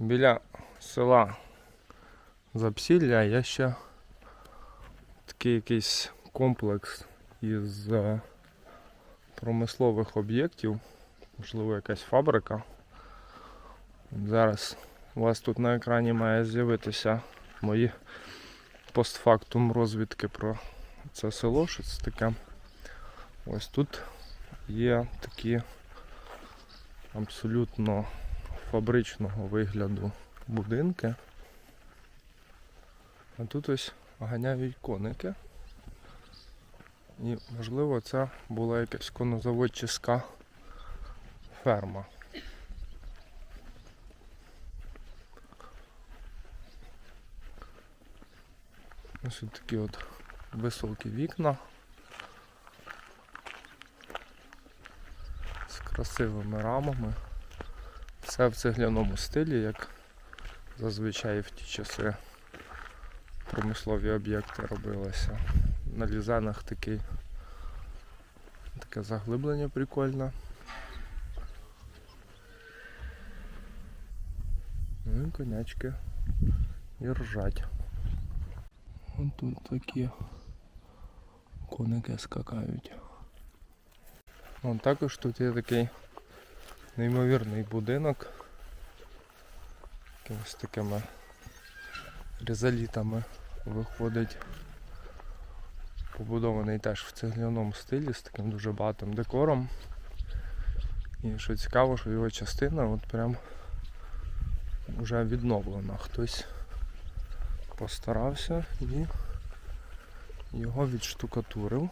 Біля села Запсілля є ще такий якийсь комплекс із е, промислових об'єктів, можливо, якась фабрика. Зараз у вас тут на екрані має з'явитися мої постфактум розвідки про це село, що це таке. Ось тут є такі абсолютно фабричного вигляду будинки. А тут ось ганяють коники. І можливо це була якась конозаводчиська ферма. Ось такі от високі вікна. З красивими рамами. Все в цегляному стилі, як зазвичай в ті часи промислові об'єкти робилися. На лізанах такий таке заглиблення прикольне. Ну і конячки і ржать. Вон тут такі коники скакають. Вон також тут є такий неймовірний будинок. Якимось такими ризалітами виходить. Побудований теж в цегляному стилі з таким дуже багатим декором. І що цікаво, що його частина от прям вже відновлена. Хтось постарався і його відштукатурив.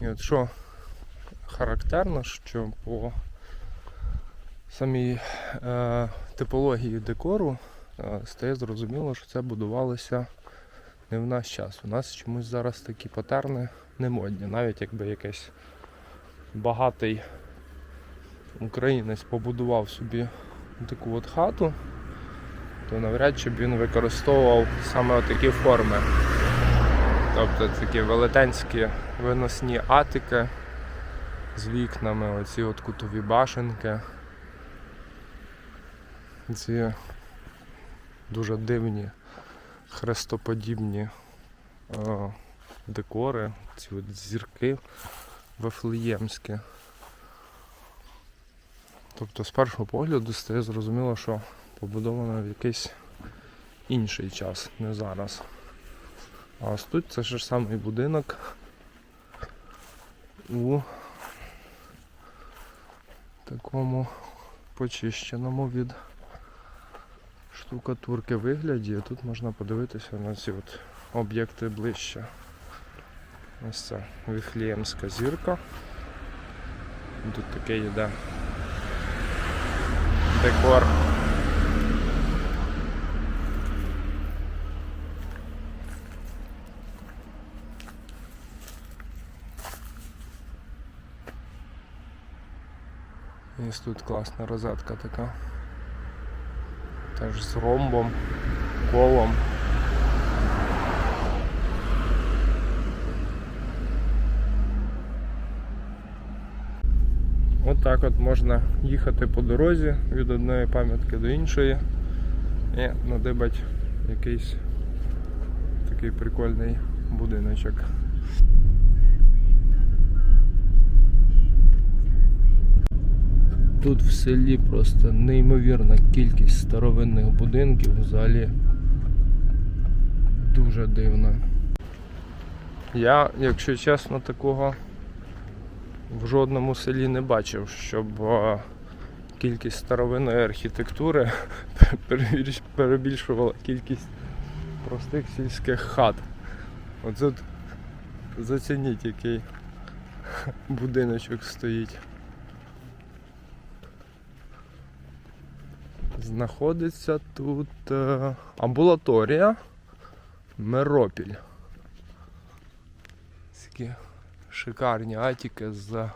І от що характерно, що по самій е, типології декору е, стає зрозуміло, що це будувалося не в наш час. У нас чомусь зараз такі патерни не модні. Навіть якби якийсь багатий українець побудував собі таку от хату, то навряд чи б він використовував саме такі форми. Тобто такі велетенські виносні атики з вікнами, оці от кутові башенки. Ці дуже дивні хрестоподібні е, декори, ці от зірки вифлеємські. Тобто з першого погляду стає зрозуміло, що побудовано в якийсь інший час, не зараз. А ось тут це ж самий будинок у такому почищеному від штукатурки вигляді. Тут можна подивитися на ці от об'єкти ближче. Ось це Віфліємська зірка. Тут таке йде декор. Ось тут класна розетка така. Теж з ромбом, колом. От так от можна їхати по дорозі від одної пам'ятки до іншої і надибать якийсь такий прикольний будиночок. Тут в селі просто неймовірна кількість старовинних будинків, взагалі дуже дивно. Я, якщо чесно, такого в жодному селі не бачив, щоб кількість старовинної архітектури перебільшувала кількість простих сільських хат. От тут зацініть, який будиночок стоїть. Знаходиться тут е, амбулаторія Меропіль. Такі шикарні атіки з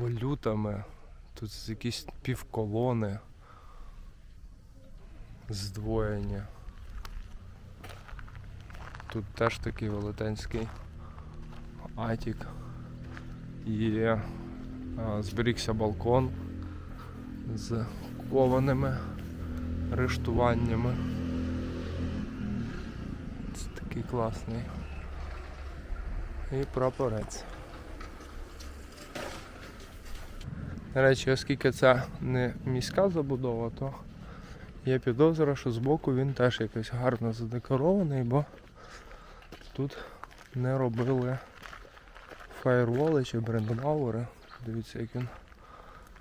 валютами. Тут якісь півколони здвоєні. Тут теж такий велетенський атік. І е, зберігся балкон з кованими рештуваннями. Це такий класний. І прапорець. До речі, оскільки це не міська забудова, то є підозра, що збоку він теж якось гарно задекорований, бо тут не робили фаєрволи чи брендмауери. Дивіться, як він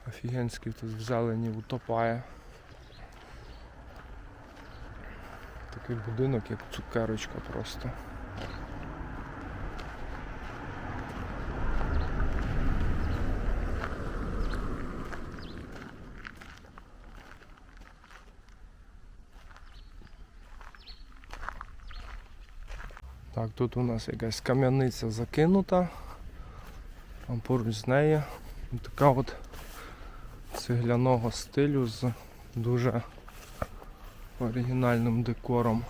офігенський тут в зелені утопає. Такий будинок, як цукерочка просто. Так, тут у нас якась кам'яниця закинута. А поруч з нею така от цегляного стилю з дуже оригінальним декором.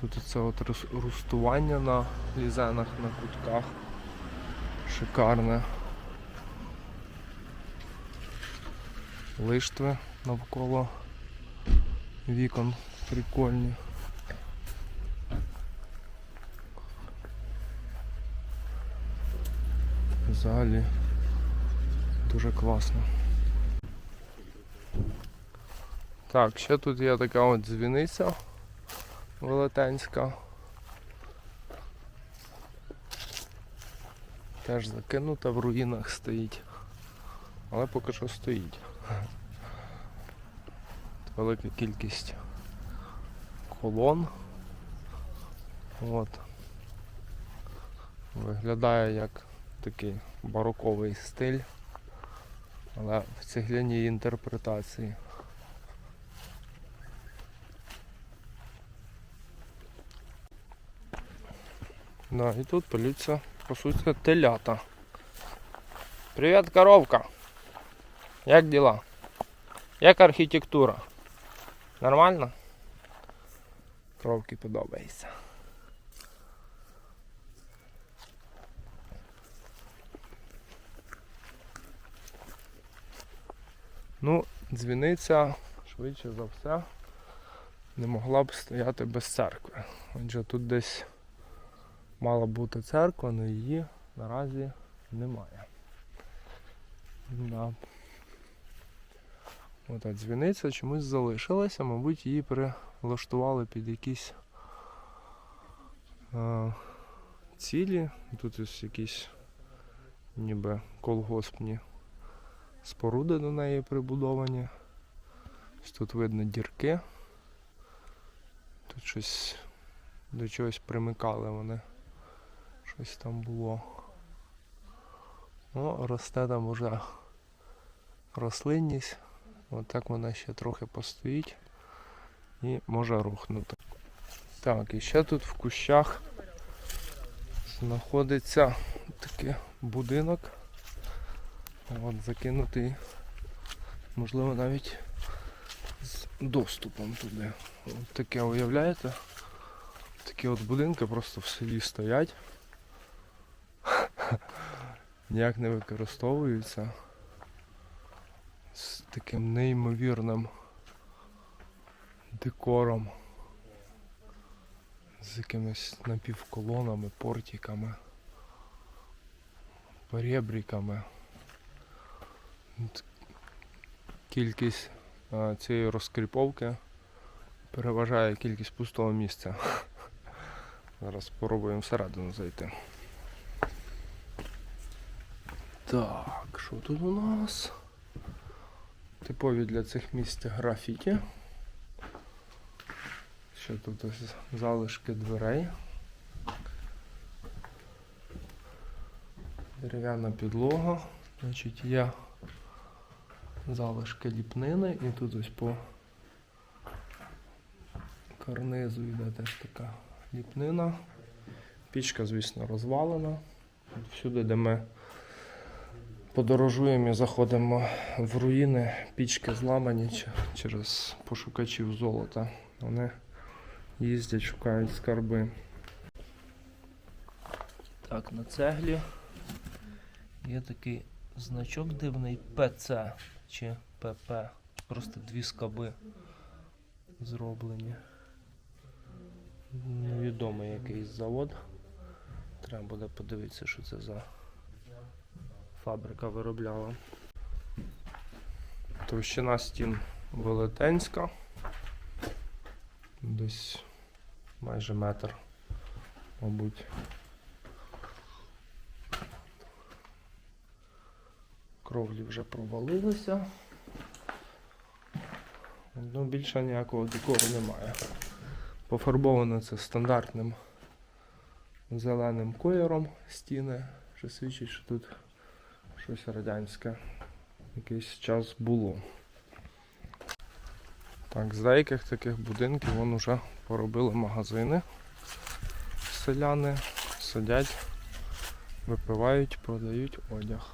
Тут це от рус- рустування на лізенах, на кутках. Шикарне. Лиштви навколо вікон прикольні. Взагалі дуже класно. Так, ще тут є така от дзвіниця велетенська. Теж закинута в руїнах стоїть. Але поки що стоїть. Велика кількість колон. От. Виглядає як такий бароковий стиль, але в цегляній інтерпретації. Да, і тут полються, по суті, телята. Привіт, коровка! Як діла? Як архітектура? Нормально? Коровки подобається. Ну, дзвіниця, швидше за все, не могла б стояти без церкви. Отже, тут десь мала бути церква, але її наразі немає. Да. Ота дзвіниця чомусь залишилася, мабуть, її перелаштували під якісь е, цілі. Тут ось якісь ніби колгоспні споруди до неї прибудовані. Ось тут видно дірки. Тут щось до чогось примикали вони. Щось там було. Ну, росте там уже рослинність. От так вона ще трохи постоїть і може рухнути. Так, і ще тут в кущах знаходиться такий будинок. От закинутий, можливо, навіть з доступом туди. От таке уявляєте? Такі от будинки просто в селі стоять. Ніяк не використовуються. З таким неймовірним декором. З якимись напівколонами, портиками, перебріками. Кількість а, цієї розкріповки переважає кількість пустого місця. Зараз спробуємо всередину зайти. Так, що тут у нас? Типові для цих місць графіті. Ще тут ось залишки дверей. Дерев'яна підлога. Значить, є залишки ліпнини і тут ось по карнизу йде теж така ліпнина. Пічка, звісно, розвалена. Всюди, де ми подорожуємо і заходимо в руїни, пічки зламані через пошукачів золота. Вони їздять, шукають скарби. Так, на цеглі є такий значок дивний ПЦ чи ПП. Просто дві скаби зроблені. Невідомий якийсь завод. Треба буде подивитися, що це за фабрика виробляла. Товщина стін велетенська. Десь майже метр, мабуть. Кровлі вже провалилися. Ну, більше ніякого декору немає. Пофарбовано це стандартним зеленим кольором стіни, що свідчить, що тут щось радянське якийсь час було. Так, з деяких таких будинків вон уже поробили магазини. Селяни сидять, випивають, продають одяг.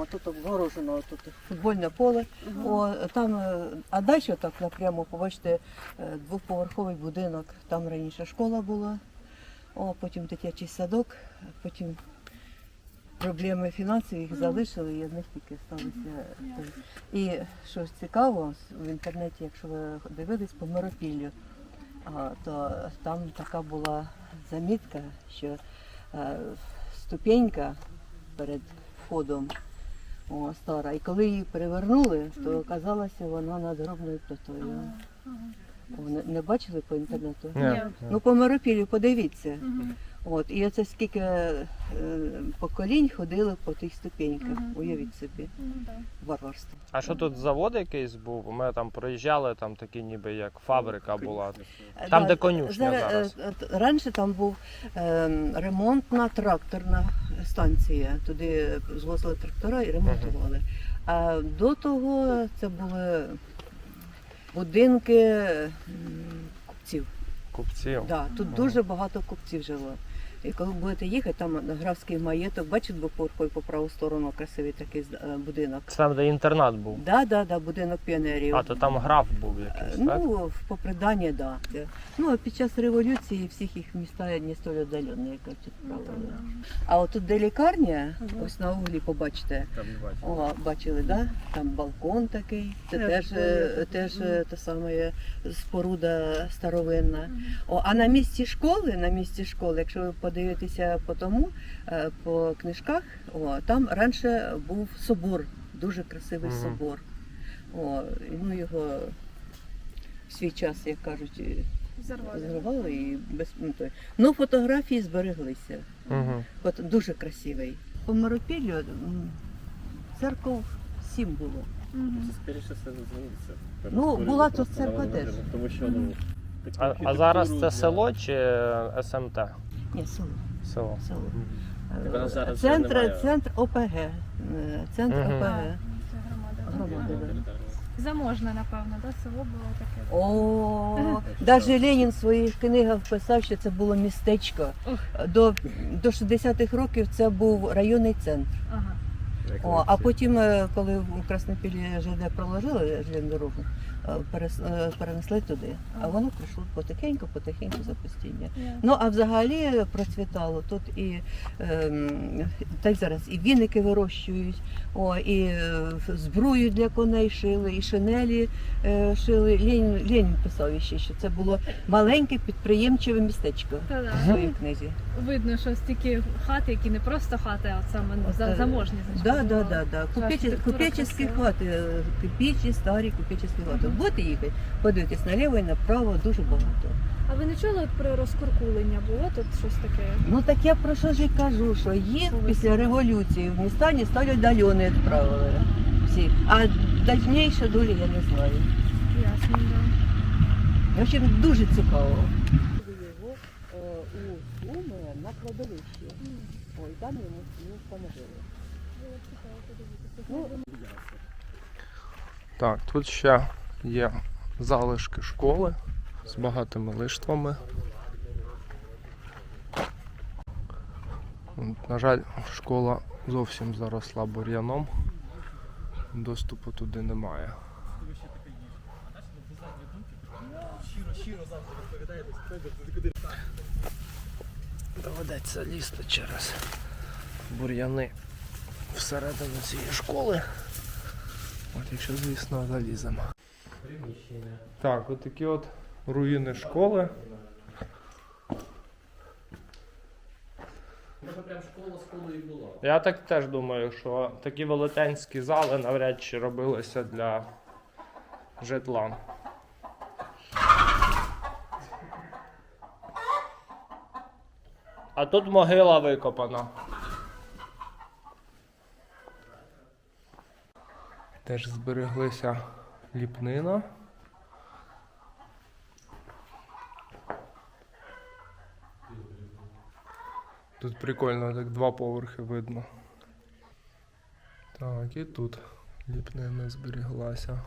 А тут обгорожено тут футбольне поле. О, там, е, а далі так напрямо, побачите, е, двоповерховий будинок. Там раніше школа була, о, потім дитячий садок, потім проблеми фінансові їх залишили, і одних тільки сталося. І що цікаво, в інтернеті, якщо ви дивились по Миропіллю, то там така була замітка, що е, ступенька перед входом о, стара. І коли її перевернули, то оказалася вона над гробною плитою. Не, не бачили по інтернету? Ні. Ну, по Миропіллю подивіться. От, і оце скільки е, поколінь ходили по тих ступеньках. Мгм. Уявіть собі, Ну, да. варварство. А що тут завод якийсь був? Ми там проїжджали, там такі ніби як фабрика була. Там, де конюшня зараз. е, Раніше там був е, ремонтна тракторна станція. Туди звозили трактора і ремонтували. А до того це були будинки м, купців. Купців. Да, тут Ага. дуже багато купців жило. І коли будете їхати, там графський маєток, бачите, двоповерховий по праву сторону красивий такий е, будинок. Це там, де інтернат був. Да, да, да, будинок піонерів. А, то там граф був Е, якийсь, так? Ну, в поприданні, да. Ну, а під час революції всіх їх міста не столь віддалені, як кажуть, відправили. А от тут де лікарня, ось на углі побачите. О, бачили, да? Там балкон такий. Це Так, теж, е, теж е, та саме споруда старовинна. О, а на місці школи, на місці школи, якщо ви подивитеся по тому, е, по книжках, о, там раніше був собор, дуже красивий Мгм. собор. О, і, ну його в свій час, як кажуть, і Зарвали. і без ну, той. Ну, фотографії збереглися. Угу. От дуже красивий. По Миропіллю м, церков сім було. Скоріше все зміниться. Ну, була тут церква теж. Тому що ну, таку А, а зараз це для- село чи е, СМТ? Ні, село. Село. село. Так вона зараз Центр, немає. центр ОПГ. е, Центр Мгм. ОПГ. Це громада. Громада, да. Заможне, напевно, да? село було таке. О, навіть Ленін в своїх книгах писав, що це було містечко. До, до 60-х років це був районний центр. Ага. О, а потім, е, коли в Краснопілі ЖД проложили дорогу, е, е, перенесли туди. А воно прийшло потихеньку, потихеньку запустіння. Ну а взагалі процвітало тут і ем, так зараз і віники вирощують, о, і зброю для коней шили, і шинелі шили. Ленін, Ленін писав ще, що це було маленьке підприємчеве містечко в своїй книзі. Видно, що стільки хати, які не просто хати, а саме заможні. Да, да, да, да. Купечі, архітектура хати, е, купечі, старі купеческие хати. Будете їхати, подивитесь наліво і направо дуже багато. А ви не чули от про розкуркулення? Було тут щось таке? Ну так я про що ж і кажу, що їх після революції в міста не стали віддалені відправили всі. А дальніше долі я не знаю. Ясно, да. В общем, дуже цікаво. Його у Суми на кладовищі. Ой, там йому встановили. Так, тут ще є залишки школи з багатими лиштвами. На жаль, школа зовсім заросла бур'яном. Доступу туди немає. Доведеться лізти через бур'яни всередину цієї школи. От якщо, звісно, заліземо. Так, от такі от руїни школи. Може прям школа школою і була. Я так теж думаю, що такі велетенські зали навряд чи робилися для житла. А тут могила викопана. Теж збереглися ліпнина. Тут прикольно, так два поверхи видно. Так, і тут ліпнина зберіглася.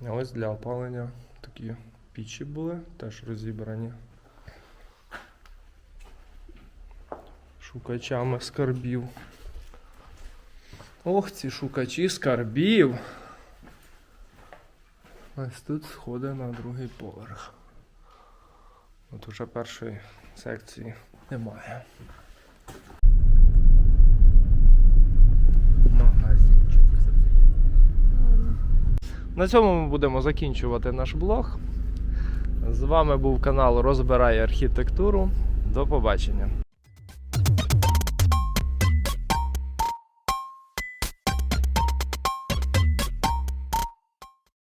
Ось для опалення такі пічі були, теж розібрані. Шукачами скарбів. Ох, ці шукачі скарбів. Ось тут сходи на другий поверх. От уже першої секції немає. Магазинчик. На цьому ми будемо закінчувати наш блог. З вами був канал Розбирай архітектуру. До побачення.